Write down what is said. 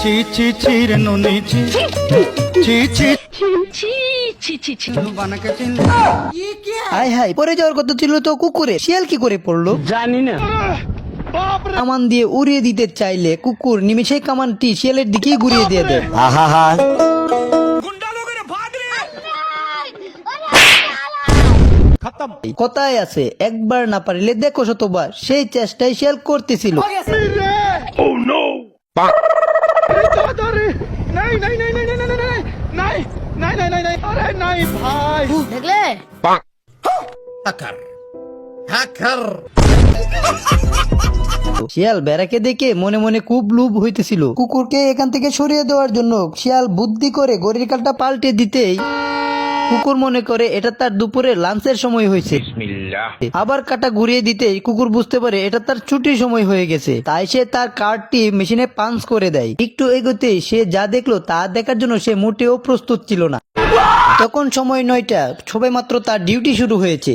চি চি চি রে নুনি ছি। ছি ছি। ছি হাই হাই পরে যাওয়ার কথা ছিল তো কুকুরে। শিয়াল কি করে পড়ল? জানি না। কামান দিয়ে উড়িয়ে দিতে চাইলে কুকুর নিমিষে কামানটি শিয়ালের দিকেই ঘুরিয়ে দিয়ে দেয়। কথায় আছে একবার না পারিলে দেখো শতবার সেই চেষ্টাই শিয়াল করতেছিল। দেখলে? শিয়াল বেড়াকে দেখে মনে মনে খুব লোভ হইতেছিল। কুকুরকে এখান থেকে সরিয়ে দেওয়ার জন্য শিয়াল বুদ্ধি করে গড়ির কালটা পাল্টে দিতেই কুকুর মনে করে এটা তার দুপুরে লাঞ্চের সময় হয়েছে। আবার কাটা ঘুরিয়ে দিতেই কুকুর বুঝতে পারে এটা তার ছুটির সময় হয়ে গেছে। তাই সে তার কার্ডটি মেশিনে পাঞ্চ করে দেয়। একটু এগোতে সে যা দেখল তা দেখার জন্য সে মোটেও প্রস্তুত ছিল না। তখন সময় নয়টা। সবে মাত্র তার ডিউটি শুরু হয়েছে।